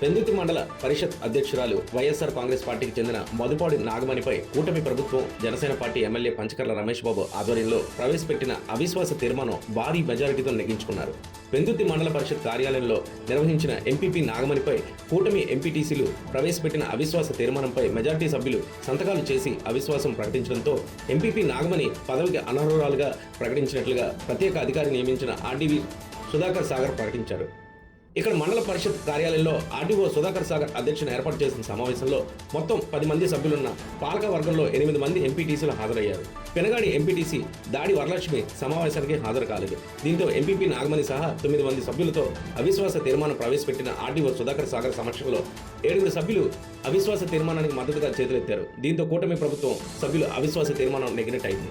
పెందుతి మండల పరిషత్ అధ్యక్షురాలు వైఎస్ఆర్ కాంగ్రెస్ పార్టీకి చెందిన మధుపాడి నాగమణిపై కూటమి ప్రభుత్వం జనసేన పార్టీ ఎమ్మెల్యే పంచకర్ల రమేష్ బాబు ఆధ్వర్యంలో ప్రవేశపెట్టిన అవిశ్వాస తీర్మానం భారీ మెజారిటీతో నెగ్గించుకున్నారు పెందుతి మండల పరిషత్ కార్యాలయంలో నిర్వహించిన ఎంపీపీ నాగమణిపై కూటమి ఎంపీటీసీలు ప్రవేశపెట్టిన అవిశ్వాస తీర్మానంపై మెజార్టీ సభ్యులు సంతకాలు చేసి అవిశ్వాసం ప్రకటించడంతో ఎంపీపీ నాగమణి పదవికి అనర్హురాలుగా ప్రకటించినట్లుగా ప్రత్యేక అధికారి నియమించిన ఆర్డీవీ సుధాకర్ సాగర్ ప్రకటించారు. ఇక్కడ మండల పరిషత్ కార్యాలయంలో ఆర్డీఓ సుధాకర్ సాగర్ అధ్యక్షుని ఏర్పాటు చేసిన సమావేశంలో మొత్తం పది మంది సభ్యులున్న పాలక వర్గంలో ఎనిమిది మంది ఎంపీటీసీలు హాజరయ్యారు. పెనగాడి ఎంపీటీసీ దాడి వరలక్ష్మి సమావేశానికి హాజరు కాలేదు. దీంతో ఎంపీపీ నాగమణి సహా తొమ్మిది మంది సభ్యులతో అవిశ్వాస తీర్మానం ప్రవేశపెట్టిన ఆర్డీఓ సుధాకర్ సాగర్ సమక్షంలో ఏడుగురు సభ్యులు అవిశ్వాస తీర్మానానికి మద్దతుగా చేతులెత్తారు. దీంతో కూటమి ప్రభుత్వం సభ్యులు అవిశ్వాస తీర్మానం నెగ్గినట్టు అయింది.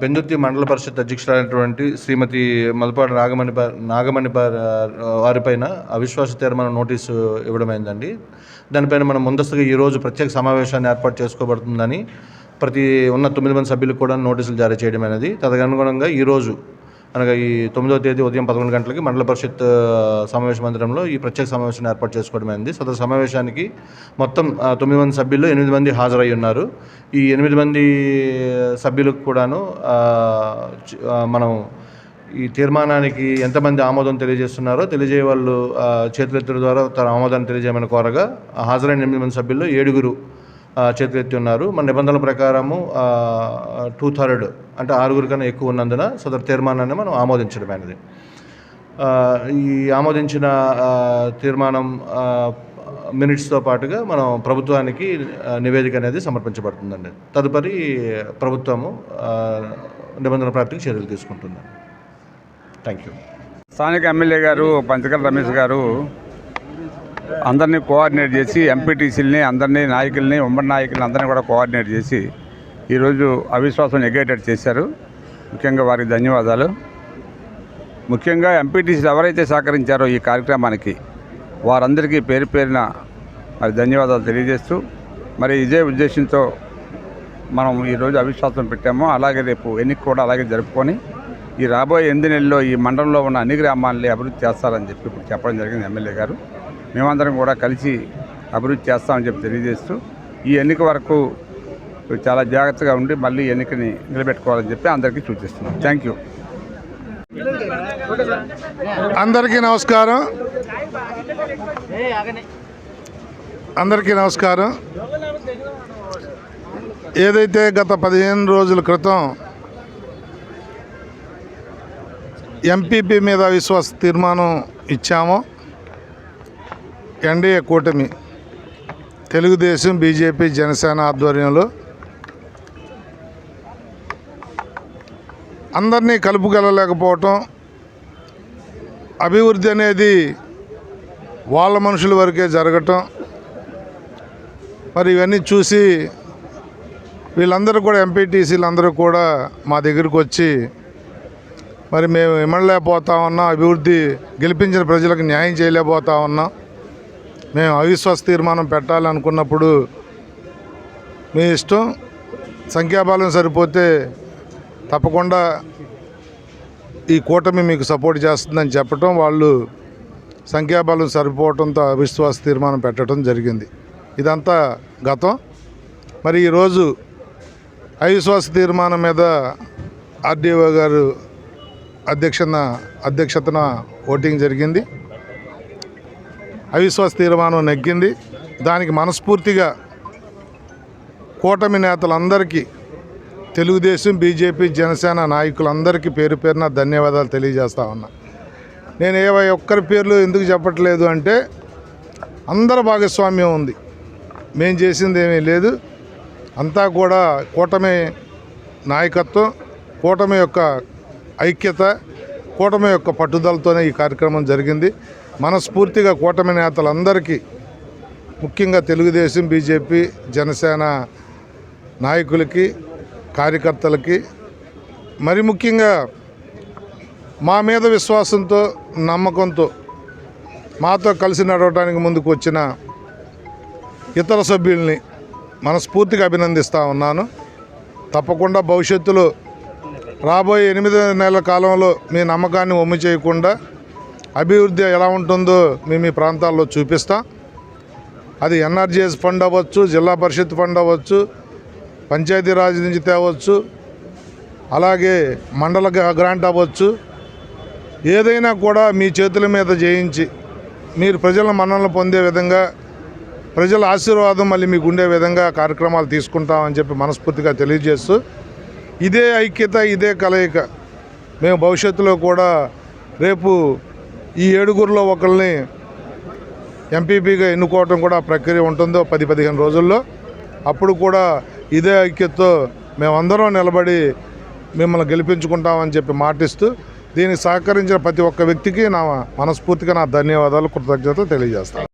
పెందుర్తి మండల పరిషత్ అధ్యక్షులైనటువంటి శ్రీమతి మలపాడు నాగమణి నాగమణి వారిపైన అవిశ్వాస తీర్మానం నోటీసు ఇవ్వడమైందండి దానిపైన మనం ముందస్తుగా ఈరోజు ప్రత్యేక సమావేశాన్ని ఏర్పాటు చేసుకోబడుతుందని ప్రతి ఉన్న తొమ్మిది మంది సభ్యులకు కూడా నోటీసులు జారీ చేయడం అనేది. తదనుగుణంగా ఈరోజు అనగా ఈ తొమ్మిదవ తేదీ ఉదయం పదకొండు గంటలకి మండల పరిషత్ సమావేశ మందిరంలో ఈ ప్రత్యేక సమావేశాన్ని ఏర్పాటు చేసుకోవడం అయింది సదరు సమావేశానికి మొత్తం తొమ్మిది మంది సభ్యుల్లో ఎనిమిది మంది హాజరై ఉన్నారు. ఈ ఎనిమిది మంది సభ్యులకు కూడాను మనం ఈ తీర్మానానికి ఎంతమంది ఆమోదం తెలియజేస్తున్నారో తెలియజేయ వాళ్ళు చేతులెత్తుల ద్వారా తన ఆమోదాన్ని తెలియజేయమని కోరగా హాజరైన ఎనిమిది మంది సభ్యుల్లో ఏడుగురు చేతులెత్తి ఉన్నారు మన నిబంధనల ప్రకారము టూ థర్డ్ అంటే ఆరుగురు కన్నా ఎక్కువ ఉన్నందున సదరు తీర్మానాన్ని మనం ఆమోదించడమైనది ఈ ఆమోదించిన తీర్మానం మినిట్స్తో పాటుగా మనం ప్రభుత్వానికి నివేదిక అనేది సమర్పించబడుతుందండి. తదుపరి ప్రభుత్వము నిబంధన ప్రాప్తికి చర్యలు తీసుకుంటుందండి. థ్యాంక్ యూ స్థానిక ఎమ్మెల్యే గారు పంచకల్ రమేష్ గారు అందరినీ కోఆర్డినేట్ చేసి ఎంపీటీసీలని అందరినీ నాయకుల్ని ఉమ్మడి నాయకుల్ని అందరినీ కూడా కోఆర్డినేట్ చేసి ఈరోజు అవిశ్వాసం నెగేటెడ్ చేశారు. ముఖ్యంగా వారికి ధన్యవాదాలు. ముఖ్యంగా ఎంపీటీసీలు ఎవరైతే సహకరించారో ఈ కార్యక్రమానికి వారందరికీ పేరు పేరిన మరి ధన్యవాదాలు తెలియజేస్తూ మరి ఇదే ఉద్దేశంతో మనం ఈరోజు అవిశ్వాసం పెట్టామో. అలాగే రేపు ఎన్నిక కూడా అలాగే జరుపుకొని ఈ రాబోయే ఎనిమిది నెలల్లో ఈ మండలంలో ఉన్న అన్ని గ్రామాలని అభివృద్ధి చేస్తారని చెప్పి ఇప్పుడు చెప్పడం జరిగింది ఎమ్మెల్యే గారు. మేమందరం కూడా కలిసి అభివృద్ధి చేస్తామని చెప్పి తెలియజేస్తూ ఈ ఎన్నిక వరకు చాలా జాగ్రత్తగా ఉండి మళ్ళీ ఎన్నికని నిలబెట్టుకోవాలని చెప్పి అందరికీ సూచిస్తున్నాం. థ్యాంక్ యూ అందరికీ నమస్కారం. అందరికీ నమస్కారం. ఏదైతే గత పదిహేను రోజుల క్రితం ఎంపీపీ మీద విశ్వాస తీర్మానం ఇచ్చామో ఎన్డీఏ కూటమి తెలుగుదేశం బీజేపీ జనసేన ఆధ్వర్యంలో అందరినీ కలుపుకెళ్ళలేకపోవటం అభివృద్ధి అనేది వాళ్ళ మనుషుల వరకే జరగటం మరి ఇవన్నీ చూసి వీళ్ళందరూ కూడా ఎంపీటీసీలు అందరూ కూడా మా దగ్గరికి వచ్చి మరి మేము ఇమ్మడలేకపోతా ఉన్నాం అభివృద్ధి గెలిపించిన ప్రజలకు న్యాయం చేయలేకపోతా ఉన్నాం మేము అవిశ్వాస తీర్మానం పెట్టాలనుకున్నప్పుడు మీ ఇష్టం సంఖ్యాబలం సరిపోతే తప్పకుండా ఈ కూటమి మీకు సపోర్ట్ చేస్తుందని చెప్పటం వాళ్ళు సంఖ్యాబలం సరిపోవటంతో అవిశ్వాస తీర్మానం పెట్టడం జరిగింది. ఇదంతా గతం. మరి ఈరోజు అవిశ్వాస తీర్మానం మీద ఆర్డీఓ గారు అధ్యక్షన అధ్యక్షతన ఓటింగ్ జరిగింది. అవిశ్వాస తీర్మానం నెగ్గింది. దానికి మనస్ఫూర్తిగా కూటమి నేతలందరికీ తెలుగుదేశం బీజేపీ జనసేన నాయకులందరికీ పేరు పేరున ధన్యవాదాలు తెలియజేస్తా ఉన్నా. నేను ఏ ఒక్కరి పేర్లు ఎందుకు చెప్పట్లేదు అంటే అందరి భాగస్వామ్యం ఉంది. మేం చేసింది ఏమీ లేదు. అంతా కూడా కూటమి నాయకత్వం కూటమి యొక్క ఐక్యత కూటమి యొక్క పట్టుదలతోనే ఈ కార్యక్రమం జరిగింది. మనస్ఫూర్తిగా కూటమి నేతలందరికీ ముఖ్యంగా తెలుగుదేశం బీజేపీ జనసేన నాయకులకి కార్యకర్తలకి మరి ముఖ్యంగా మా మీద విశ్వాసంతో నమ్మకంతో మాతో కలిసి నడవడానికి ముందుకు వచ్చిన ఇతర సభ్యుల్ని మనస్ఫూర్తిగా అభినందిస్తూ ఉన్నాను. తప్పకుండా భవిష్యత్తులో రాబోయే ఎనిమిది నెలల కాలంలో మీ నమ్మకాన్ని ఒమ్ము చేయకుండా అభివృద్ధి ఎలా ఉంటుందో మేము మీ ప్రాంతాల్లో చూపిస్తాం. అది ఎన్ఆర్జీఎస్ ఫండ్ అవ్వచ్చు జిల్లా పరిషత్ ఫండ్ అవ్వచ్చు పంచాయతీరాజ్ నుంచి తేవచ్చు అలాగే మండల గ్రాంట్ అవ్వచ్చు. ఏదైనా కూడా మీ చేతుల మీద జయించి మీరు ప్రజల మన్ననలు పొందే విధంగా ప్రజల ఆశీర్వాదం మళ్ళీ మీకు ఉండే విధంగా కార్యక్రమాలు తీసుకుంటామని చెప్పి మనస్ఫూర్తిగా తెలియజేస్తూ ఇదే ఐక్యత ఇదే కలయిక. మేము భవిష్యత్తులో కూడా రేపు ఈ ఏడుగురిలో ఒకరిని ఎంపీపీగా ఎన్నుకోవటం కూడా ప్రక్రియ ఉంటుందో పది పదిహేను రోజుల్లో. అప్పుడు కూడా ఇదే ఐక్యతతో మేమందరం నిలబడి మిమ్మల్ని గెలిపించుకుంటామని చెప్పి మాటిస్తూ దీనికి సహకరించిన ప్రతి ఒక్క వ్యక్తికి నా మనస్ఫూర్తిగా నా ధన్యవాదాలు కృతజ్ఞతలు తెలియజేస్తాను.